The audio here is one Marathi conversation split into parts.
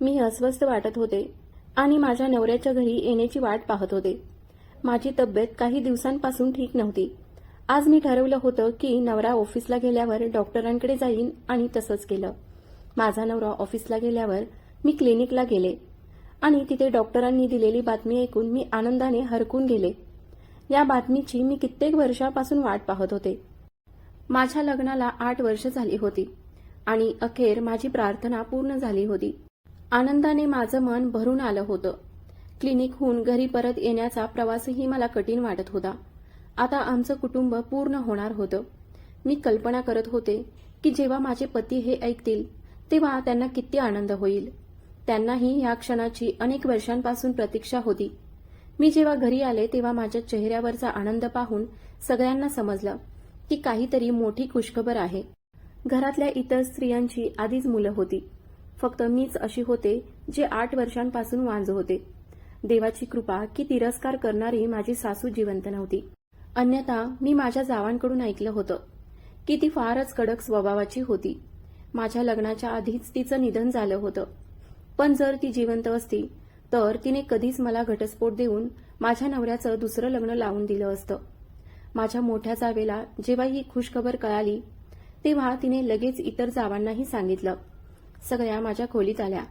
मी अस्वस्थ वाटत होते आणि माझ्या नवऱ्याच्या घरी येण्याची वाट पाहत होते. माझी तब्येत काही दिवसांपासून ठीक नव्हती. आज मी ठरवलं होतं की नवरा ऑफिसला गेल्यावर डॉक्टरांकडे जाईन आणि तसंच केलं. माझा नवरा ऑफिसला गेल्यावर मी क्लिनिकला गेले आणि तिथे डॉक्टरांनी दिलेली बातमी ऐकून मी आनंदाने हरकून गेले. या बातमीची मी कित्येक वर्षापासून वाट पाहत होते. माझ्या लग्नाला आठ वर्ष झाली होती आणि अखेर माझी प्रार्थना पूर्ण झाली होती. आनंदाने माझं मन भरून आलं होतं. क्लिनिकहून घरी परत येण्याचा प्रवासही मला कठीण वाटत होता. आता आमचं कुटुंब पूर्ण होणार होतं. मी कल्पना करत होते की जेव्हा माझे पती हे ऐकतील तेव्हा त्यांना किती आनंद होईल. त्यांनाही या क्षणाची अनेक वर्षांपासून प्रतीक्षा होती. मी जेव्हा घरी आले तेव्हा माझ्या चेहऱ्यावरचा आनंद पाहून सगळ्यांना समजलं की काहीतरी मोठी खुशखबर आहे. घरातल्या इतर स्त्रियांची आधीच मुलं होती. फक्त मीच अशी होते जे आठ वर्षांपासून वांज होते. देवाची कृपा की तिरस्कार करणारी माझी सासू जिवंत नव्हती. अन्यथा मी माझ्या जावांकडून ऐकलं होतं. की ती फारच कडक स्वभावाची होती. माझ्या लग्नाच्या आधीच तिचं निधन झालं होतं. पण जर ती जिवंत असती तर तिने कधीच मला घटस्फोट देऊन माझ्या नवऱ्याचं दुसरं लग्न लावून दिलं असतं. माझ्या मोठ्या जावेला जेव्हा ही खुशखबर कळाली तेव्हा तिने लगेच इतर जावांनाही सांगितलं. सगळ्या माझ्या खोलीत आल्या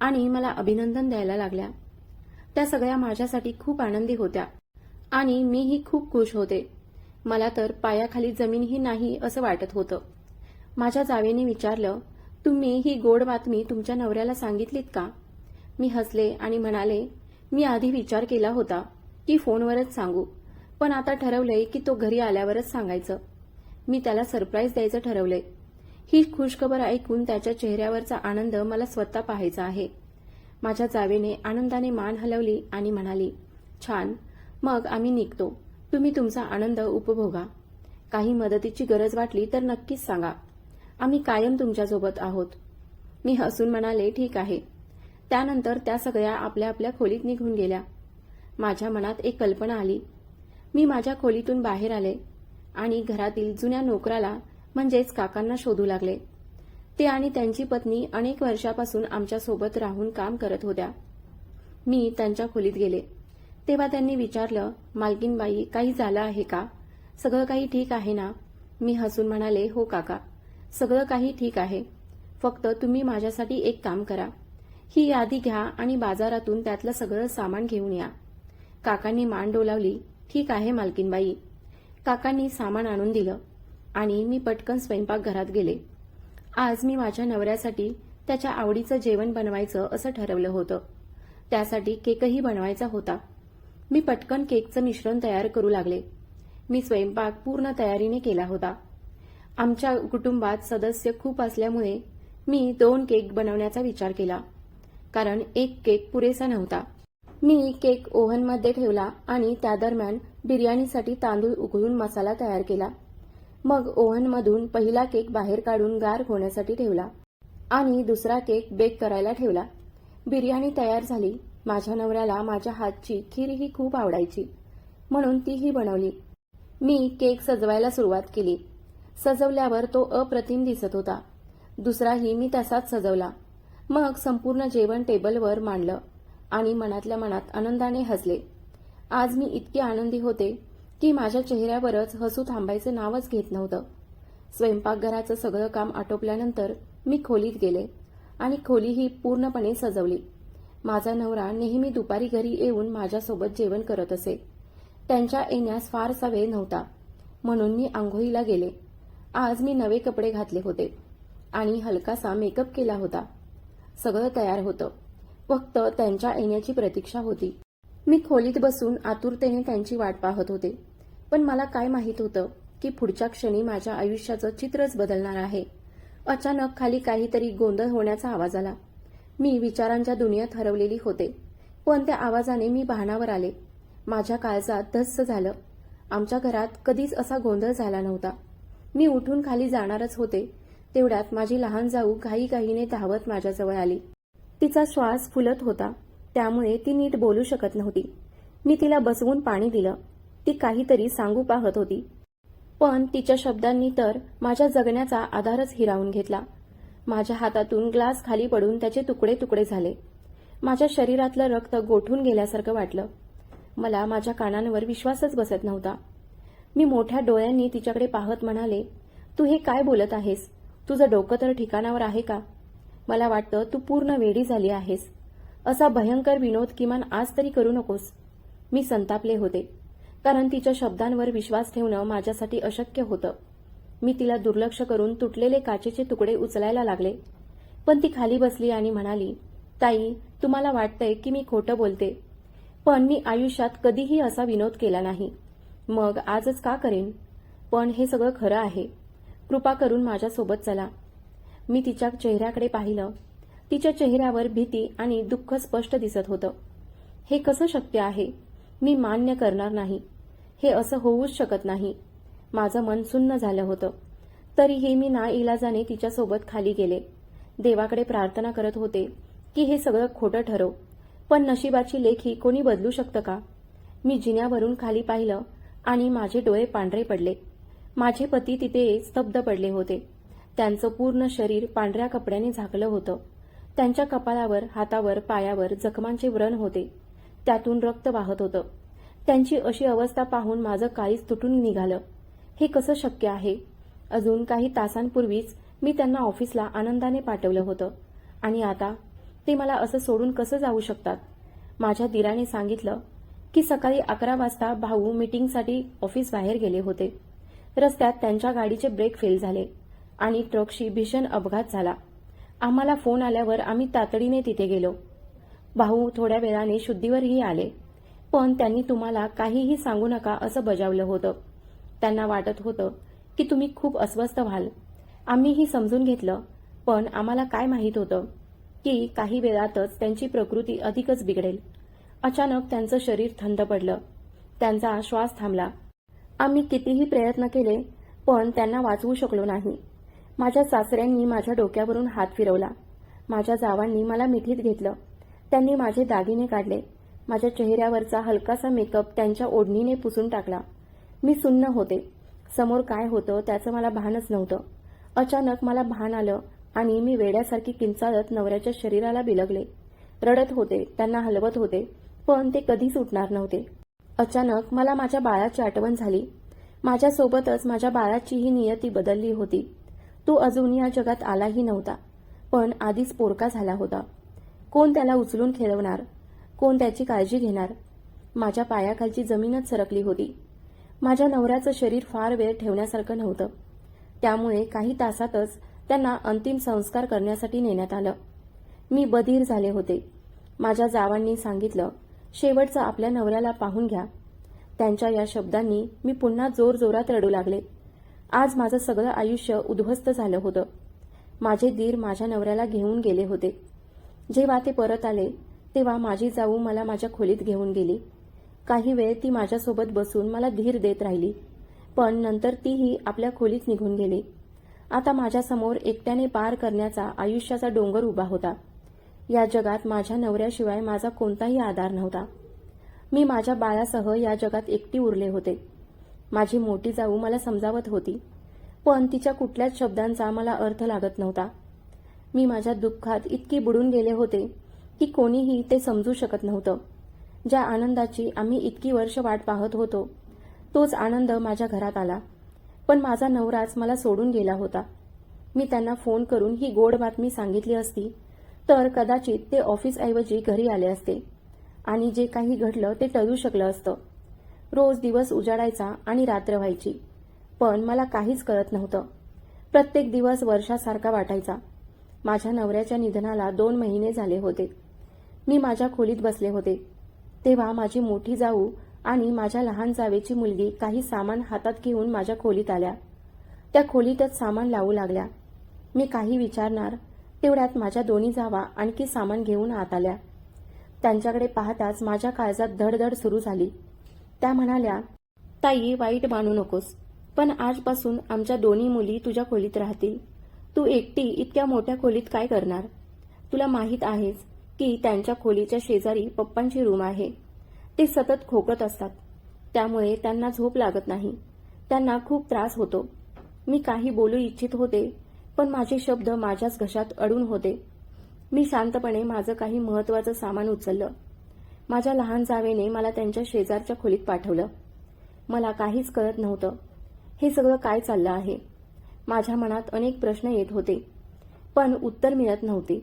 आणि मला अभिनंदन द्यायला लागल्या. त्या सगळ्या माझ्यासाठी खूप आनंदी होत्या आणि मीही खूप खुश होते. मला तर पायाखाली जमीनही नाही असं वाटत होतं. माझ्या जावेने विचारलं तुम्ही ही गोड बातमी तुमच्या नवऱ्याला सांगितलीत का? मी हसले आणि म्हणाले मी आधी विचार केला होता की फोनवरच सांगू पण आता ठरवलंय की तो घरी आल्यावरच सांगायचं. मी त्याला सरप्राईज द्यायचं ठरवलंय ही खुशखबर ऐकून त्याच्या चेहऱ्यावरचा आनंद मला स्वतः पाहायचा आहे. माझ्या जावेने आनंदाने मान हलवली आणि म्हणाली छान. मग आम्ही निघतो. तुम्ही तुमचा आनंद उपभोगा. काही मदतीची गरज वाटली तर नक्कीच सांगा. आम्ही कायम तुमच्यासोबत आहोत. मी हसून म्हणाले ठीक आहे. त्यानंतर त्या सगळ्या आपल्या आपल्या खोलीत निघून गेल्या. माझ्या मनात एक कल्पना आली. मी माझ्या खोलीतून बाहेर आले आणि घरातील जुन्या नोकराला म्हणजेच काकांना शोधू लागले. ते आणि त्यांची पत्नी अनेक वर्षापासून आमच्यासोबत राहून काम करत होत्या. मी त्यांच्या खोलीत गेले. तेव्हा त्यांनी विचारलं मालकीनबाई काही झालं आहे का? सगळं काही ठीक आहे ना? मी हसून म्हणाले हो काका सगळं काही ठीक आहे. फक्त तुम्ही माझ्यासाठी एक काम करा. ही यादी घ्या आणि बाजारातून त्यातलं सगळं सामान घेऊन या. काकांनी मान डोलावली ठीक आहे मालकीनबाई. काकांनी सामान आणून दिलं. आणि मी पटकन स्वयंपाकघरात गेले. आज मी माझ्या नवऱ्यासाठी त्याच्या आवडीचं जेवण बनवायचं असं ठरवलं होतं. त्यासाठी केकही बनवायचा होता. मी पटकन केकचं मिश्रण तयार करू लागले. मी स्वयंपाक पूर्ण तयारीने केला होता. आमच्या कुटुंबात सदस्य खूप असल्यामुळे मी दोन केक बनवण्याचा विचार केला. कारण एक केक पुरेसा नव्हता. मी केक ओव्हनमध्ये ठेवला आणि त्या दरम्यान बिर्याणीसाठी तांदूळ उकळून मसाला तयार केला. मग ओव्हनमधून पहिला केक बाहेर काढून गार होण्यासाठी ठेवला आणि दुसरा केक बेक करायला ठेवला. बिर्याणी तयार झाली. माझ्या नवऱ्याला माझ्या हातची खीर ही खूप आवडायची. म्हणून तीही बनवली. मी केक सजवायला सुरुवात केली. सजवल्यावर तो अप्रतिम दिसत होता. दुसराही मी तसाच सजवला. मग संपूर्ण जेवण टेबलवर मांडलं आणि मनातल्या मनात आनंदाने हसले. आज मी इतके आनंदी होते. की माझ्या चेहऱ्यावरच हसू थांबायचं नावच घेत नव्हतं. स्वयंपाकघराचं सगळं काम आटोपल्यानंतर मी खोलीत गेले आणि खोली ही पूर्णपणे सजवली. माझा नवरा नेहमी दुपारी घरी येऊन माझ्यासोबत जेवण करत असे. त्यांच्या येण्यास फारसा वेळ नव्हता. म्हणून मी आंघोळीला गेले. आज मी नवे कपडे घातले होते आणि हलकासा मेकअप केला होता. सगळं तयार होतं. फक्त त्यांच्या येण्याची प्रतीक्षा होती. मी खोलीत बसून आतुरतेने त्यांची वाट पाहत होते. पण मला काय माहीत होतं की पुढच्या क्षणी माझ्या आयुष्याचं चित्रच बदलणार आहे. अचानक खाली काहीतरी गोंधळ होण्याचा आवाज आला. मी विचारांच्या दुनियेत हरवलेली होते पण त्या आवाजाने मी भानावर आले. माझ्या काळजात धस्स झालं. आमच्या घरात कधीच असा गोंधळ झाला नव्हता. मी उठून खाली जाणारच होते. तेवढ्यात माझी लहान जाऊ घाईघाईने धावत माझ्याजवळ आली. तिचा श्वास फुलत होता त्यामुळे ती नीट बोलू शकत नव्हती. मी तिला बसवून पाणी दिलं. ती काहीतरी सांगू पाहत होती. पण तिच्या शब्दांनी तर माझ्या जगण्याचा आधारच हिरावून घेतला. माझ्या हातातून ग्लास खाली पडून त्याचे तुकडे तुकडे झाले. माझ्या शरीरातलं रक्त गोठून गेल्यासारखं वाटलं. मला माझ्या कानांवर विश्वासच बसत नव्हता. मी मोठ्या डोळ्यांनी तिच्याकडे पाहत म्हणाले तू हे काय बोलत आहेस? तुझं डोकं तर ठिकाणावर आहे का? मला वाटतं तू पूर्ण वेडी झाली आहेस. असा भयंकर विनोद किमान आज तरी करू नकोस. मी संतापले होते. कारण तिच्या शब्दांवर विश्वास ठेवणं माझ्यासाठी अशक्य होतं. मी तिला दुर्लक्ष करून तुटलेले काचेचे तुकडे उचलायला लागले. पण ती खाली बसली आणि म्हणाली ताई तुम्हाला वाटतंय की मी खोटं बोलते. पण मी आयुष्यात कधीही असा विनोद केला नाही. मग आजच का करेन? पण हे सगळं खरं आहे. कृपा करून माझ्यासोबत चला. मी तिच्या चेहऱ्याकडे पाहिलं. तिच्या चेहऱ्यावर भीती आणि दुःख स्पष्ट दिसत होतं. हे कसं शक्य आहे? मी मान्य करणार नाही. हे असं होऊच शकत नाही. माझं मन सुन्न झालं होतं. तरीही मी ना इलाजाने तिच्यासोबत खाली गेले. देवाकडे प्रार्थना करत होते की हे सगळं खोटं ठरव. पण नशिबाची लेखी कोणी बदलू शकतं का? मी जिन्यावरून खाली पाहिलं आणि माझे डोळे पांढरे पडले. माझे पती तिथे स्तब्ध पडले होते. त्यांचं पूर्ण शरीर पांढऱ्या कपड्याने झाकलं होतं. त्यांच्या कपाळावर हातावर पायावर जखमांचे व्रण होते. त्यातून रक्त वाहत होतं. त्यांची अशी अवस्था पाहून माझं काळीच तुटून निघालं. हे कसं शक्य आहे? अजून काही तासांपूर्वीच मी त्यांना ऑफिसला आनंदाने पाठवलं होतं. आणि आता ते मला असं सोडून कसं जाऊ शकतात? माझ्या दिराने सांगितलं की सकाळी अकरा वाजता भाऊ मीटिंगसाठी ऑफिस बाहेर गेले होते. रस्त्यात त्यांच्या गाडीचे ब्रेक फेल झाले आणि ट्रकशी भीषण अपघात झाला. आम्हाला फोन आल्यावर आम्ही तातडीने तिथे गेलो. भाऊ थोड्या वेळाने शुद्धीवरही आले. पण त्यांनी तुम्हाला काहीही सांगू नका असं बजावलं होतं. त्यांना वाटत होतं की तुम्ही खूप अस्वस्थ व्हाल. आम्हीही समजून घेतलं पण आम्हाला काय माहीत होतं की काही वेळातच त्यांची प्रकृती अधिकच बिघडेल. अचानक त्यांचं शरीर थंड पडलं. त्यांचा श्वास थांबला. आम्ही कितीही प्रयत्न केले पण त्यांना वाचवू शकलो नाही. माझ्या सासऱ्यांनी माझ्या डोक्यावरून हात फिरवला. माझ्या जावांनी मला मिठीत घेतलं. त्यांनी माझे दागिने काढले. माझ्या चेहऱ्यावरचा हलकासा मेकअप त्यांच्या ओढणीने पुसून टाकला. मी सुन्न होते. समोर काय होतं त्याचं मला भानच नव्हतं. अचानक मला भान आलं आणि मी वेड्यासारखी किंचाळत नवऱ्याच्या शरीराला बिलगले. रडत होते त्यांना हलवत होते पण ते कधीच उठणार नव्हते. अचानक मला माझ्या बाळाची आठवण झाली. माझ्यासोबतच माझ्या बाळाचीही नियती बदलली होती. तो अजून या जगात आलाही नव्हता पण आधीच पोरका झाला होता. कोण त्याला उचलून खेळवणार? कोण त्याची काळजी घेणार? माझ्या पायाखालची जमीनच सरकली होती. माझ्या नवऱ्याचं शरीर फार वेळ ठेवण्यासारखं नव्हतं. त्यामुळे काही तासातच त्यांना अंतिम संस्कार करण्यासाठी नेण्यात आलं. मी बधीर झाले होते. माझ्या जावांनी सांगितलं शेवटचं आपल्या नवऱ्याला पाहून घ्या. त्यांच्या या शब्दांनी मी पुन्हा जोर जोरात रडू लागले. आज माझं सगळं आयुष्य उद्ध्वस्त झालं होतं. माझे दीर माझ्या नवऱ्याला घेऊन गेले होते. जेव्हा ते परत आले तेव्हा माझी जाऊ मला माझ्या खोलीत घेऊन गेली. काही वेळ ती माझ्यासोबत बसून मला धीर देत राहिली पण नंतर तीही आपल्या खोलीत निघून गेली. आता माझ्यासमोर एकट्याने पार करण्याचा आयुष्याचा डोंगर उभा होता. या जगात माझ्या नवऱ्याशिवाय माझा कोणताही आधार नव्हता. मी माझ्या बाळासह या जगात एकटी उरले होते. माझी मोठी जाऊ मला समजावत होती पण तिच्या कुठल्याच शब्दांचा मला अर्थ लागत नव्हता. मी माझ्या दुःखात इतकी बुडून गेले होते की कोणीही ते समजू शकत नव्हतं. ज्या आनंदाची आम्ही इतकी वर्ष वाट पाहत होतो तोच आनंद माझ्या घरात आला. पण माझा नवराच मला सोडून गेला होता. मी त्यांना फोन करून ही गोड बातमी सांगितली असती तर कदाचित ते ऑफिसऐवजी घरी आले असते आणि जे काही घडलं ते टळू शकलं असतं. रोज दिवस उजाडायचा आणि रात्र व्हायची पण मला काहीच कळत नव्हतं. प्रत्येक दिवस वर्षासारखा वाटायचा. माझ्या नवऱ्याच्या निधनाला दोन महिने झाले होते. मी माझ्या खोलीत बसले होते. तेव्हा माझी मोठी जाऊ आणि माझ्या लहान जावेची मुलगी काही सामान हातात घेऊन माझ्या खोलीत आल्या. त्या खोलीतच सामान लावू लागल्या. मी काही विचारणार तेवढ्यात माझ्या दोन्ही जावा आणखी सामान घेऊन आत आल्या. त्यांच्याकडे पाहताच माझ्या काळजात धडधड सुरू झाली. त्या म्हणाल्या ताई वाईट मानू नकोस पण आजपासून आमच्या दोन्ही मुली तुझ्या खोलीत राहतील. तू एकटी इतक्या मोठ्या खोलीत काय करणार? तुला माहीत आहेस की त्यांच्या खोलीच्या शेजारी पप्पांची रूम आहे. ते सतत खोकत असतात. त्यामुळे त्यांना झोप लागत नाही. त्यांना खूप त्रास होतो. मी काही बोलू इच्छित होते पण माझे शब्द माझ्याच घशात अडून होते. मी शांतपणे माझं काही महत्वाचं सामान उचललं. माझ्या लहान जावेने मला त्यांच्या शेजारच्या खोलीत पाठवलं. मला काहीच कळत नव्हतं. हे सगळं काय चाललं आहे? माझ्या मनात अनेक प्रश्न येत होते. पण उत्तर मिळत नव्हते.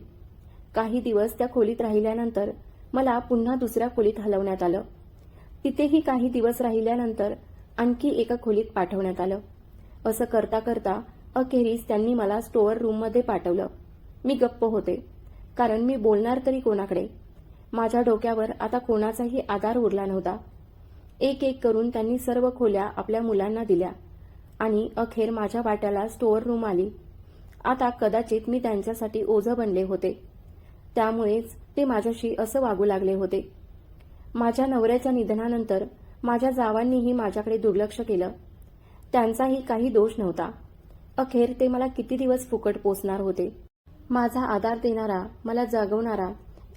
काही दिवस त्या खोलीत राहिल्यानंतर मला पुन्हा दुसऱ्या खोलीत हलवण्यात आलं. तिथेही काही दिवस राहिल्यानंतर आणखी एका खोलीत पाठवण्यात आलं. असं करता करता अखेरीस त्यांनी मला स्टोअर रूममध्ये पाठवलं. मी गप्प होते कारण मी बोलणार तरी कोणाकडे? माझ्या डोक्यावर आता कोणाचाही आधार उरला नव्हता. एक एक करून त्यांनी सर्व खोल्या आपल्या मुलांना दिल्या. आणि अखेर माझ्या वाट्याला स्टोअर रूम आली. आता कदाचित मी त्यांच्यासाठी ओझं बनले होते. त्यामुळेच ते माझ्याशी असं वागू लागले होते. माझ्या नवऱ्याच्या निधनानंतर माझ्या जावांनीही माझ्याकडे दुर्लक्ष केलं. त्यांचाही काही दोष नव्हता. अखेर ते मला किती दिवस फुकट पोचणार होते? माझा आधार देणारा मला जागवणारा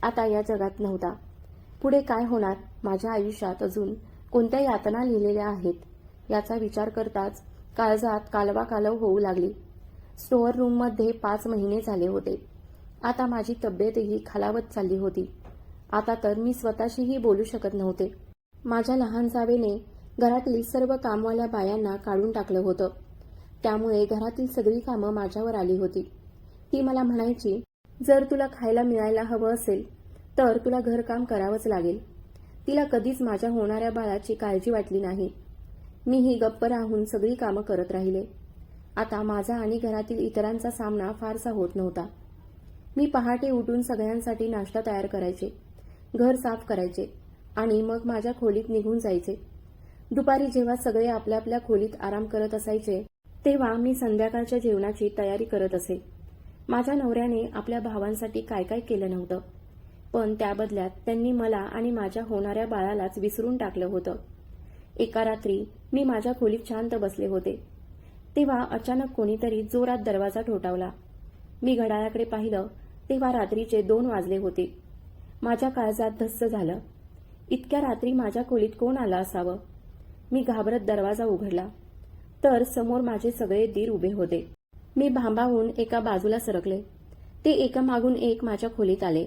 आता या जगात नव्हता. पुढे काय होणार? माझ्या आयुष्यात अजून कोणत्या यातना लिहिलेल्या आहेत? याचा विचार करताच काळजात कालवा कालव होऊ लागली. स्टोअर रूममध्ये पाच महिने झाले होते. आता माझी तब्येतही खालावत चालली होती. आता तर मी स्वतःशीही बोलू शकत नव्हते. माझ्या लहान जावेने घरातली सर्व कामवाल्या बायांना काढून टाकलं होतं. त्यामुळे घरातील सगळी कामं माझ्यावर आली होती. ती मला म्हणायची जर तुला खायला मिळायला हवं असेल तर तुला घरकाम करावंच लागेल. तिला कधीच माझ्या होणाऱ्या बाळाची काळजी वाटली नाही. मीही गप्प राहून सगळी कामं करत राहिले. आता माझा आणि घरातील इतरांचा सामना फारसा होत नव्हता. मी पहाटे उठून सगळ्यांसाठी नाश्ता तयार करायचे घर साफ करायचे आणि मग माझ्या खोलीत निघून जायचे. दुपारी जेव्हा सगळे आपल्या आपल्या खोलीत आराम करत असायचे तेव्हा मी संध्याकाळच्या जेवणाची तयारी करत असे. माझ्या नवऱ्याने आपल्या भावांसाठी काय काय केलं नव्हतं पण त्या बदल्यात त्यांनी मला आणि माझ्या होणाऱ्या बाळालाच विसरून टाकलं होतं. एका रात्री मी माझ्या खोलीत शांत बसले होते. तेव्हा अचानक कोणीतरी जोरात दरवाजा ठोठावला. मी घड्याळाकडे पाहिलं तेव्हा रात्रीचे दोन वाजले होते. माझ्या काळजात धस्स झालं. इतक्या रात्री माझ्या खोलीत कोण आलं असावं? मी घाबरत दरवाजा उघडला. तर समोर माझे सगळे दीर उभे होते. मी भांबाहून एका बाजूला सरकले. ते एकामागून एक माझ्या खोलीत आले.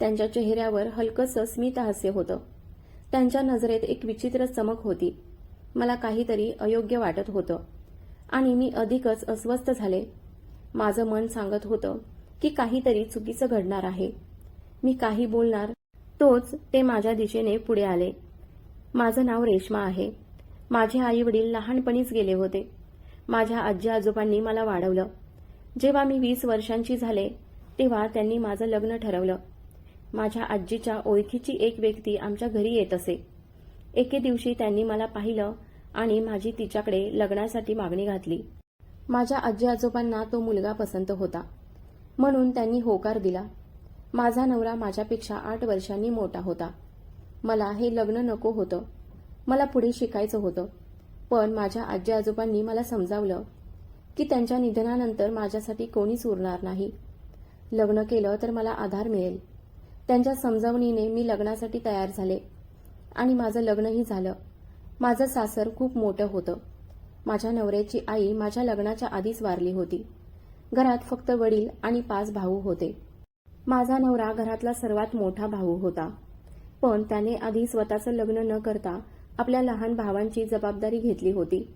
त्यांच्या चेहऱ्यावर हलकंसं स्मित हास्य होतं. त्यांच्या नजरेत एक विचित्र चमक होती. मला काहीतरी अयोग्य वाटत होतं. आणि मी अधिकच अस्वस्थ झाले. माझं मन सांगत होतं की काहीतरी चुकीचं घडणार आहे. मी काही बोलणार तोच ते माझ्या दिशेने पुढे आले. माझं नाव रेश्मा आहे. माझे आई वडील लहानपणीच गेले होते. माझ्या आजी आजोबांनी मला वाढवलं. जेव्हा मी वीस वर्षांची झाले तेव्हा त्यांनी माझं लग्न ठरवलं. माझ्या आजीच्या ओळखीची एक व्यक्ती आमच्या घरी येत असे. एके दिवशी त्यांनी मला पाहिलं आणि माझी तिच्याकडे लग्नासाठी मागणी घातली. माझ्या आजी आजोबांना तो मुलगा पसंत होता. म्हणून त्यांनी होकार दिला. माझा नवरा माझ्यापेक्षा आठ वर्षांनी मोठा होता. मला हे लग्न नको होतं. मला पुढे शिकायचं होतं. पण माझ्या आजी आजोबांनी मला समजावलं की त्यांच्या निधनानंतर माझ्यासाठी कोणीच उरणार नाही. लग्न केलं तर मला आधार मिळेल. त्यांच्या समजावणीने मी लग्नासाठी तयार झाले. आणि माझं लग्नही झालं. माझं सासर खूप मोठं होतं. माझ्या नवऱ्याची आई माझ्या लग्नाच्या आधीच वारली होती. घरात फक्त वडील आणि पाच भाऊ होते. माझा नवरा घरातला सर्वात मोठा भाऊ होता. पण त्याने आधी स्वतःचं लग्न न करता आपल्या लहान भावांची जबाबदारी घेतली होती.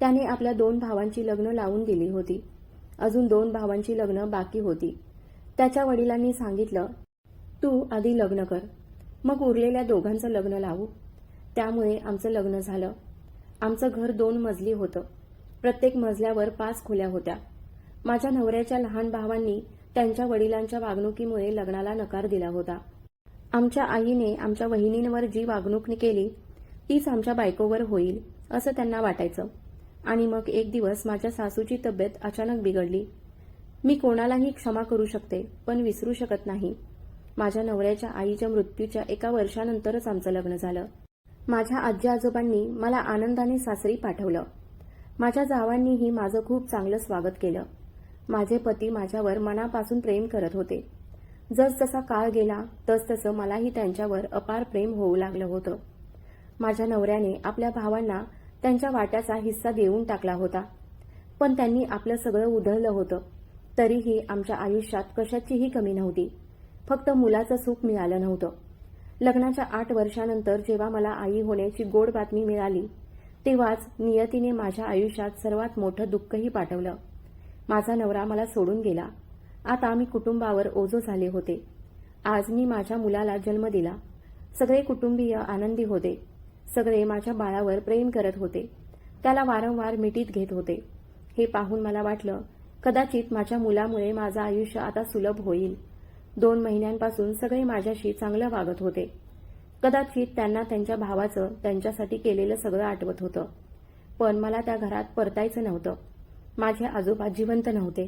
त्याने आपल्या दोन भावांची लग्न लावून दिली होती. अजून दोन भावांची लग्न बाकी होती. त्याच्या वडिलांनी सांगितलं तू आधी लग्न कर. मग उरलेल्या दोघांचं लग्न लावू. त्यामुळे आमचं लग्न झालं. आमचं घर दोन मजली होतं. प्रत्येक मजल्यावर पाच खोल्या होत्या. माझ्या नवऱ्याच्या लहान भावांनी त्यांच्या वडिलांच्या वागणुकीमुळे लग्नाला नकार दिला होता. आमच्या आईने आमच्या वहिनींवर जी वागणूक केली तीच आमच्या बायकोवर होईल असं त्यांना वाटायचं. आणि मग एक दिवस माझ्या सासूची तब्येत अचानक बिघडली. मी कोणालाही क्षमा करू शकते पण विसरू शकत नाही. माझ्या नवऱ्याच्या आईच्या मृत्यूच्या एका वर्षानंतरच आमचं लग्न झालं. माझ्या आजी आजोबांनी मला आनंदाने सासरी पाठवलं. माझ्या जावांनीही माझं खूप चांगलं स्वागत केलं. माझे पती माझ्यावर मनापासून प्रेम करत होते. जसजसा काळ गेला तसतसं मलाही त्यांच्यावर अपार प्रेम होऊ लागलं होतं. माझ्या नवऱ्याने आपल्या भावांना त्यांच्या वाट्याचा हिस्सा देऊन टाकला होता. पण त्यांनी आपलं सगळं उधळलं होतं. तरीही आमच्या आयुष्यात कशाचीही कमी नव्हती. फक्त मुलाचं सुख मिळालं नव्हतं. लग्नाच्या आठ वर्षानंतर जेव्हा मला आई होण्याची गोड बातमी मिळाली तेव्हाच नियतीने माझ्या आयुष्यात सर्वात मोठं दुःखही पाठवलं. माझा नवरा मला सोडून गेला. आता मी कुटुंबावर ओझो झाले होते. आज मी माझ्या मुलाला जन्म दिला. सगळे कुटुंबीय आनंदी होते. सगळे माझ्या बाळावर प्रेम करत होते. त्याला वारंवार मिठीत घेत होते. हे पाहून मला वाटलं कदाचित माझ्या मुलामुळे माझं आयुष्य आता सुलभ होईल. दोन महिन्यांपासून सगळे माझ्याशी चांगलं वागत होते. कदाचित त्यांना त्यांच्या भावाचं त्यांच्यासाठी केलेलं सगळं आठवत होतं. पण मला त्या घरात परतायचं नव्हतं. माझे आजोबा जिवंत नव्हते.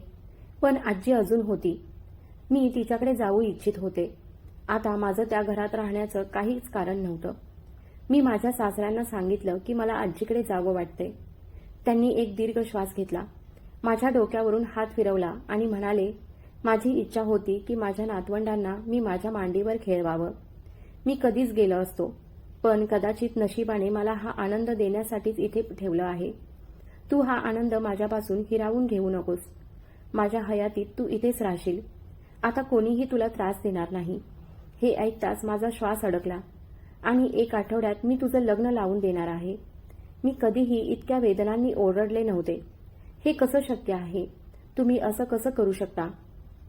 पण आजी अजून होती. मी तिच्याकडे जाऊ इच्छित होते. आता माझं त्या घरात राहण्याचं काहीच कारण नव्हतं. मी माझ्या सासऱ्यांना सांगितलं की मला आजीकडे जावं वाटते त्यांनी एक दीर्घ श्वास घेतला. माझ्या डोक्यावरून हात फिरवला आणि म्हणाले माझी इच्छा होती की माझ्या नातवंडांना मी माझ्या मांडीवर खेळवावं. मी कधीच गेलो असतो पण कदाचित नशिबाने मला हा आनंद देण्यासाठीच इथे ठेवलं आहे. तू हा आनंद माझ्यापासून हिरावून घेऊ नकोस. माझ्या हयातीत तू इथेच राहशील. आता कोणीही तुला त्रास देणार नाही. हे ऐकताच माझा श्वास अडकला आणि एक आठवड्यात मी तुझं लग्न लावून देणार आहे. मी कधीही इतक्या वेदनांनी ओरडले नव्हते. हे कसं शक्य आहे? तुम्ही असं कसं करू शकता?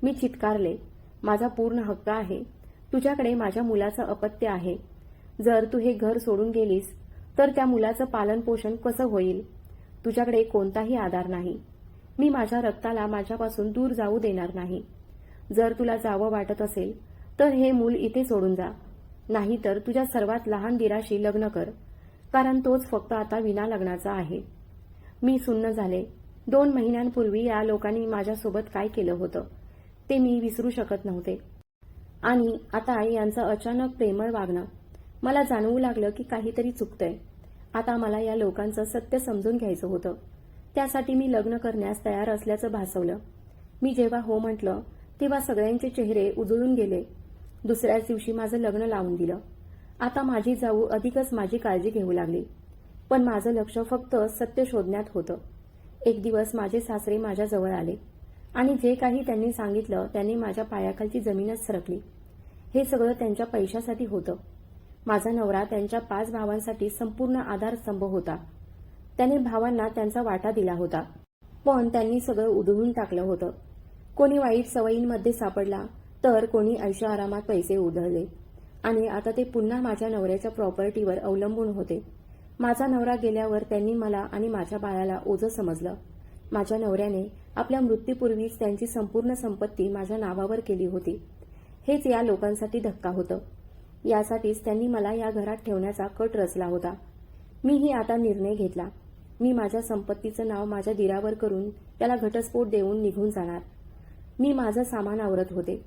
मी चित्कारले. माझा पूर्ण हक्क आहे. तुझ्याकडे माझ्या मुलाचं अपत्य आहे. जर तू हे घर सोडून गेलीस तर त्या मुलाचं पालन पोषण कसं होईल? तुझ्याकडे कोणताही आधार नाही. मी माझ्या रक्ताला माझ्यापासून दूर जाऊ देणार नाही. जर तुला जावं वाटत असेल तर हे मूल इथे सोडून जा. नाहीतर तुझ्या सर्वात लहान दिराशी लग्न कर. कारण तोच फक्त आता विना लग्नाचा आहे. मी सुन्न झाले. दोन महिन्यांपूर्वी या लोकांनी माझ्यासोबत काय केलं होतं? ते मी विसरू शकत नव्हते. आणि आता यांचं अचानक प्रेमळ वागणं. मला जाणवू लागलं की काहीतरी चुकतंय. आता मला या लोकांचं सत्य समजून घ्यायचं होतं. त्यासाठी मी लग्न करण्यास तयार असल्याचं भासवलं. मी जेव्हा हो म्हटलं तेव्हा सगळ्यांचे चेहरे उजळून गेले. दुसऱ्याच दिवशी माझं लग्न लावून दिलं. आता माझी जाऊ अधिकच माझी काळजी घेऊ लागली. पण माझं लक्ष फक्त सत्य शोधण्यात होतं. एक दिवस माझे सासरे माझ्याजवळ आले. आणि जे काही त्यांनी सांगितलं त्यांनी माझ्या पायाखालची जमीनच सरकली. हे सगळं त्यांच्या पैशासाठी होतं. माझा नवरा त्यांच्या पाच भावांसाठी संपूर्ण आधारस्तंभ होता. त्याने भावांना त्यांचा वाटा दिला होता. पण त्यांनी सगळं उधळून टाकलं होतं. कोणी वाईट सवयींमध्ये सापडला तर कोणी ऐशा आरामात पैसे उधळले. आणि आता ते पुन्हा माझ्या नवऱ्याच्या प्रॉपर्टीवर अवलंबून होते. माझा नवरा गेल्यावर त्यांनी मला आणि माझ्या बाळाला ओझं समजलं. माझ्या नवऱ्याने आपल्या मृत्यूपूर्वीच त्यांची संपूर्ण संपत्ती माझ्या नावावर केली होती. हेच या लोकांसाठी धक्का होतं. यासाठीच त्यांनी मला या घरात ठेवण्याचा कट रचला होता. मीही आता निर्णय घेतला. मी माझ्या संपत्तीचं नाव माझ्या दिरावर करून त्याला घटस्फोट देऊन निघून जाणार. मी माझं सामान आवरत होते.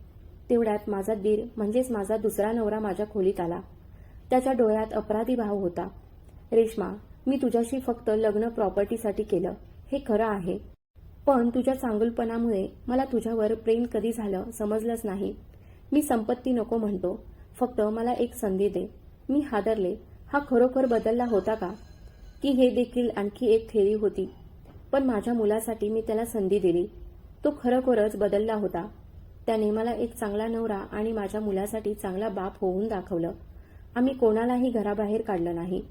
तेवढ्यात माझा दीर म्हणजेच माझा दुसरा नवरा माझ्या खोलीत आला. त्याच्या डोळ्यात अपराधी भाव होता. रेश्मा मी तुझ्याशी फक्त लग्न प्रॉपर्टीसाठी केलं. हे खरं आहे. पण तुझ्या चांगुलपणामुळे मला तुझ्यावर प्रेम कधी झालं समजलंच नाही. मी संपत्ती नको म्हणतो. फक्त मला एक संधी दे. मी हादरले. हा खरोखर बदलला होता का? की हे देखील आणखी एक थेरी होती. पण माझ्या मुलासाठी मी त्याला संधी दिली. तो खरोखरच बदलला होता. त्याने मला एक चांगला नवरा आणि माझ्या मुलासाठी चांगला बाप होऊन दाखवलं. आम्ही कोणालाही घराबाहेर काढलं नाही.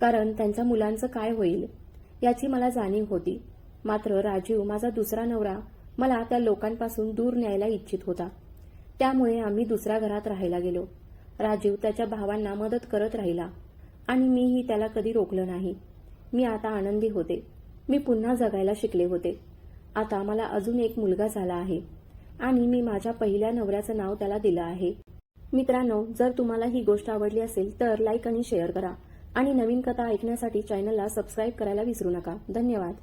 कारण त्यांच्या मुलांचं काय होईल याची मला जाणीव होती. मात्र राजीव माझा दुसरा नवरा मला त्या लोकांपासून दूर न्यायला इच्छित होता. त्यामुळे आम्ही दुसऱ्या घरात राहायला गेलो. राजीव त्याच्या भावांना मदत करत राहिला आणि मीही त्याला कधी रोखलं नाही. मी आता आनंदी होते. मी पुन्हा जगायला शिकले होते. आता मला अजून एक मुलगा झाला आहे आणि मी माझ्या पहिल्या नवऱ्याचं नाव त्याला दिलं आहे. मित्रांनो जर तुम्हाला ही गोष्ट आवडली असेल तर लाईक आणि शेअर करा आणि नवीन कथा ऐकण्यासाठी चॅनलला सबस्क्राईब करायला विसरू नका. धन्यवाद.